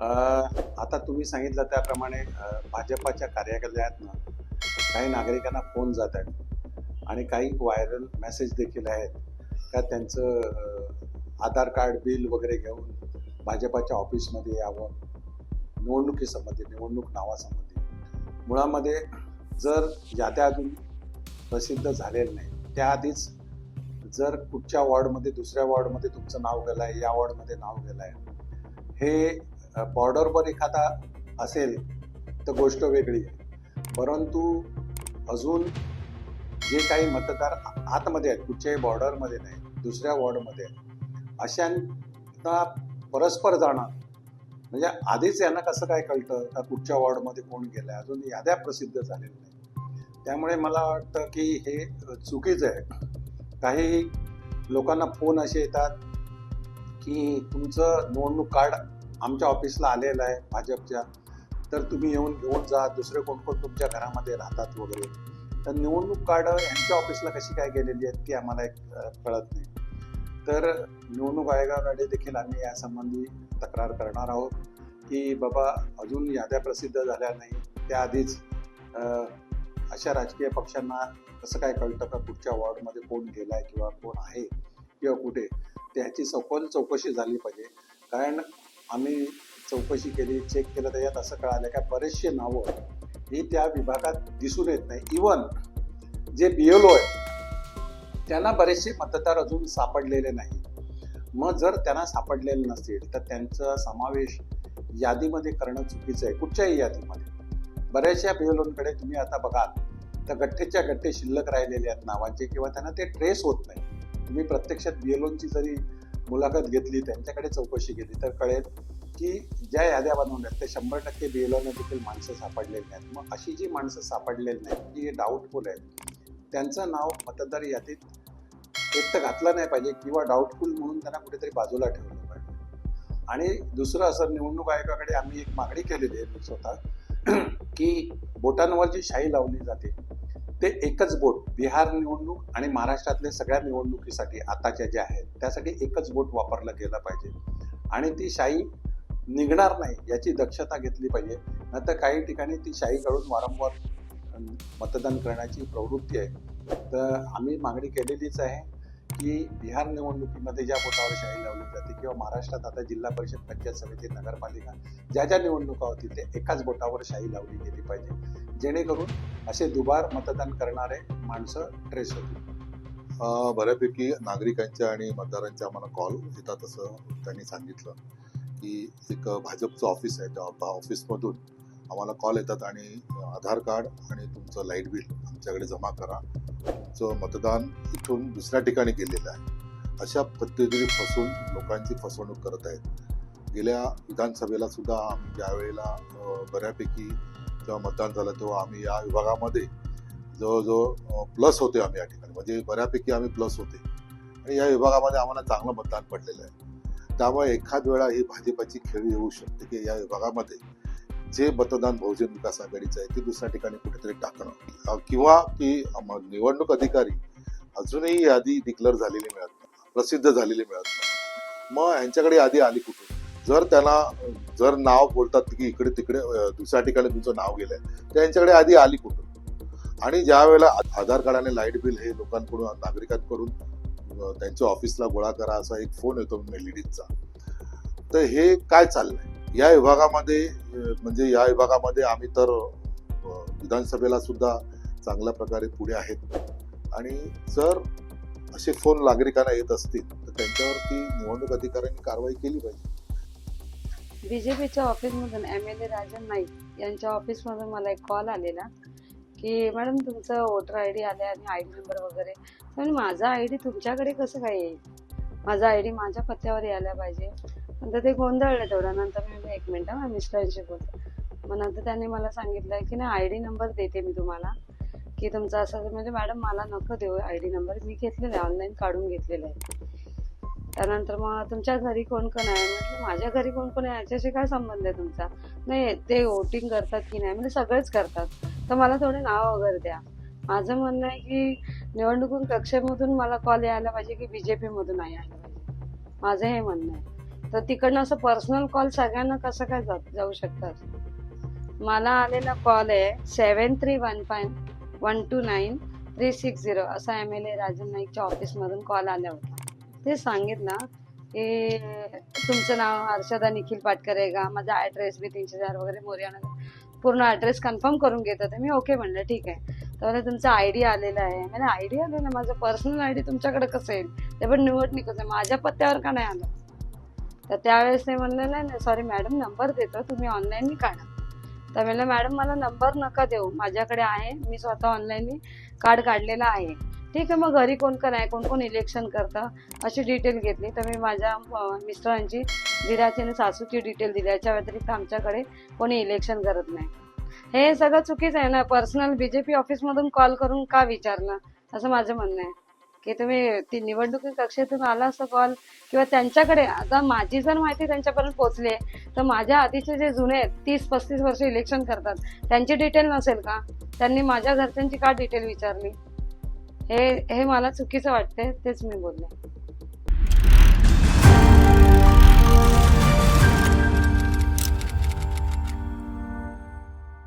आता तुम्ही सांगितलं त्याप्रमाणे भाजपाच्या कार्यालयातनं काही नागरिकांना फोन जात आहेत आणि काही व्हायरल मेसेज देखील आहेत. का त्यांचं आधार कार्ड बिल वगैरे घेऊन भाजपाच्या ऑफिसमध्ये यावं निवडणुकीसंबंधी निवडणूक नावासंबंधी. मुळामध्ये जर याद्या अजून प्रसिद्ध झालेलं नाही त्याआधीच जर कुठच्या वॉर्डमध्ये दुसऱ्या वॉर्डमध्ये तुमचं नाव गेलं आहे या वॉर्डमध्ये नाव गेलं आहे हे बॉर्डरवर एखादा असेल तर गोष्ट वेगळी आहे. परंतु अजून जे काही मतदार आतमध्ये आहेत कुठच्याही बॉर्डरमध्ये नाही दुसऱ्या वॉर्डमध्ये आहेत अशांना परस्पर जाणं म्हणजे आधीच यांना कसं काय कळतं का कुठच्या वॉर्डमध्ये कोण गेलं आहे अजून याद्या प्रसिद्ध झालेल्या नाही त्यामुळे मला वाटतं की हे चुकीचं आहे. काही लोकांना फोन असे येतात की तुमचं निवडणूक कार्ड आमच्या ऑफिसला आलेलं आहे भाजपच्या. तर तुम्ही येऊन घेऊन जा. दुसरे कोण कोण तुमच्या घरामध्ये राहतात वगैरे. तर निवडणूक कार्ड यांच्या ऑफिसला कशी काय गेलेली आहेत ती आम्हाला एक कळत नाही. तर निवडणूक आयोगाकडे देखील आम्ही यासंबंधी तक्रार करणार आहोत की बाबा अजून याद्या प्रसिद्ध झाल्या नाही. त्याआधीच अशा राजकीय पक्षांना कसं काय कळतं का कुठच्या वॉर्डमध्ये कोण गेलाय किंवा कोण आहे किंवा कुठे? त्याची सखोल चौकशी झाली पाहिजे. कारण आम्ही चौकशी केली चेक केलं त्याच्यात असं कळालं का बरेचसे नावं ही त्या विभागात दिसून येत नाही. इवन जे बी एल ओ आहे त्यांना बरेचसे मतदार अजून सापडलेले नाही. मग जर त्यांना सापडलेले नसतील तर त्यांचा समावेश यादीमध्ये करणं चुकीचं आहे. कुठच्याही यादीमध्ये. बऱ्याचशा बी एल ओंकडे तुम्ही आता बघाल तर गठ्ठेच्या गठ्ठे शिल्लक राहिलेले आहेत नावांचे किंवा त्यांना ते ट्रेस होत नाही. तुम्ही प्रत्यक्षात बी एल ओंची जरी मुलाखत घेतली त्यांच्याकडे चौकशी केली. तर कळेल की ज्या याद्या बनवल्यात ते शंभर टक्के बी एल देखील माणसं सापडलेली नाहीत. मग अशी जी माणसं सापडलेली नाहीत जी डाऊटफुल आहेत त्यांचं नाव मतदार यादीत एक तर घातलं नाही पाहिजे किंवा डाऊटफुल म्हणून त्यांना कुठेतरी बाजूला ठेवलं पाहिजे. आणि दुसरं असं निवडणूक आयोगाकडे आम्ही एक मागणी केलेली आहे स्वतः की बोटांवर जी शाई लावली जाते ते एकच बोट बिहार निवडणूक आणि महाराष्ट्रातल्या सगळ्या निवडणुकीसाठी आताच्या ज्या आहेत त्यासाठी एकच बोट वापरलं गेलं पाहिजे. आणि ती शाई निघणार नाही याची दक्षता घेतली पाहिजे. नाहीतर काही ठिकाणी ती शाई काढून वारंवार मतदान करण्याची प्रवृत्ती आहे. तर आम्ही मागणी केलेलीच आहे की बिहार निवडणुकीमध्ये ज्या बोटावर शाही लावली जाते किंवा महाराष्ट्रात आता जिल्हा परिषद पंचायत समिती नगरपालिका ज्या ज्या निवडणुका होतील ते एकाच बोटावर शाही लावली गेली पाहिजे. जेणेकरून असे दुबार मतदान करणारे माणसं ट्रेस होतील. बऱ्यापैकी नागरिकांच्या आणि मतदारांच्या आम्हाला कॉल येतात असं त्यांनी सांगितलं की एक भाजपचं ऑफिस आहे. त्या ऑफिसमधून आम्हाला कॉल येतात आणि आधार कार्ड आणि तुमचं लाइट बिल आमच्याकडे जमा करा. तुमचं मतदान इथून दुसऱ्या ठिकाणी गेलेलं आहे. अशा पद्धतीने फसवून लोकांची फसवणूक करत आहेत. गेल्या विधानसभेला सुद्धा आम्ही ज्यावेळेला बऱ्यापैकी जेव्हा मतदान झालं तेव्हा आम्ही या विभागामध्ये जवळजवळ प्लस होते आम्ही या ठिकाणी. म्हणजे बऱ्यापैकी आम्ही प्लस होते. आणि या विभागामध्ये आम्हाला चांगलं मतदान पडलेलं आहे. त्यामुळे एखाद वेळा ही भाजपाची खेळी येऊ शकते की या विभागामध्ये जे मतदान बहुजन विकास आघाडीचं आहे ते दुसऱ्या ठिकाणी कुठेतरी टाकणं. किंवा की निवडणूक अधिकारी अजूनही यादी डिक्लेअर झालेली मिळत नाही प्रसिद्ध झालेली मिळत नाही. मग यांच्याकडे यादी आली कुठून? जर त्यांना जर नाव बोलतात की इकडे तिकडे दुसऱ्या ठिकाणी तुमचं नाव गेलंय त्यांच्याकडे आधी आली कुठून आणि ज्या वेळेला आधार कार्ड आणि लाइट बिल हे लोकांकडून नागरिकांकडून त्यांच्या ऑफिसला गोळा करा असा एक फोन येतो लेडीजचा तर हे काय चाललंय? या विभागामध्ये म्हणजे या विभागामध्ये आम्ही तर विधानसभेला सुद्धा चांगल्या प्रकारे पुढे आहेत. आणि जर असे फोन नागरिकांना येत असतील तर त्यांच्यावरती निवडणूक अधिकाऱ्यांनी कारवाई केली पाहिजे. बी जे पीच्या ऑफिसमधून M L A Rajan Naik यांच्या ऑफिसमधून मला एक कॉल आलेला की मॅडम तुमचं वोटर आय डी आलं आणि आय डी नंबर वगैरे. पण माझा आय डी तुमच्याकडे कसं काय येईल? माझा आय डी माझ्या पत्त्यावर यायला पाहिजे. नंतर ते गोंधळलं तेवढं. नंतर मी एक मिनटं मी मिस्टरांशी बोलतो मग नंतर त्यांनी मला सांगितलं की नाही आय डी नंबर देते मी तुम्हाला. की तुमचा असं म्हणजे मॅडम मला नको देऊ आय डी नंबर मी घेतलेला आहे. ऑनलाईन काढून घेतलेला आहे. त्यानंतर मग तुमच्या घरी कोण कोण आहे? म्हटलं माझ्या घरी कोण कोण आहे? याच्याशी काय संबंध आहे तुमचा? नाही ते वोटिंग करतात की नाही? म्हणजे सगळेच करतात. तर मला थोडे नाव वगैरे द्या. माझं म्हणणं आहे की निवडणुकून कक्षेमधून मला कॉल यायला पाहिजे की बीजेपीमधून नाही आलं पाहिजे. माझं हे म्हणणं आहे. तर तिकडनं असं पर्सनल कॉल सगळ्यांना कसं काय जात जाऊ शकतात? मला आलेला कॉल आहे seven three one five one two nine three six zero असा एम एल ए राजन नाईकच्या ऑफिसमधून कॉल आला होता. ते सांगितलं की तुमचं नाव हर्षदा निखिल पाटकर आहे का माझा ॲड्रेस बी तीनशे चार वगैरे मोर्यानगर. पूर्ण ॲड्रेस कन्फर्म करून घेत होते. मी ओके म्हणलं ठीक आहे. तर मला तुमचा आय डी आलेला आहे. मला आय डी आलेला माझं पर्सनल आय डी तुमच्याकडे कसं येईल? ते पण निवडणुकीचं आहे. माझ्या पत्त्यावर का नाही आलं? तर त्यावेळेस ते म्हणलं नाही नाही सॉरी मॅडम नंबर देतो. तुम्ही ऑनलाईन काढा. तर म्हणलं मॅडम मला नंबर नका देऊ. माझ्याकडे आहे. मी स्वतः ऑनलाईन कार्ड काढलेलं आहे. ठीक आहे मग घरी कोण कोण आहे? कोण कोण इलेक्शन करतं? अशी डिटेल घेतली. तर मी माझ्या मिस्टरांची विराची आणि सासूची डिटेल दिली. याच्या व्यतिरिक्त आमच्याकडे कोणी इलेक्शन करत नाही. हे सगळं चुकीचं आहे ना? पर्सनल बीजेपी ऑफिसमधून कॉल करून का विचारलं? असं माझं म्हणणं आहे. की तुम्ही ती निवडणुकी कक्षेतून आला असं कॉल किंवा त्यांच्याकडे आता माझी जर माहिती त्यांच्यापर्यंत पोहोचली आहे तर माझ्या आधीचे जे जुने आहेत तीस पस्तीस वर्ष इलेक्शन करतात त्यांची डिटेल नसेल का? त्यांनी माझ्या घरच्यांची का डिटेल विचारली? हे हे मला चुकीचं वाटते तेच मी बोलले.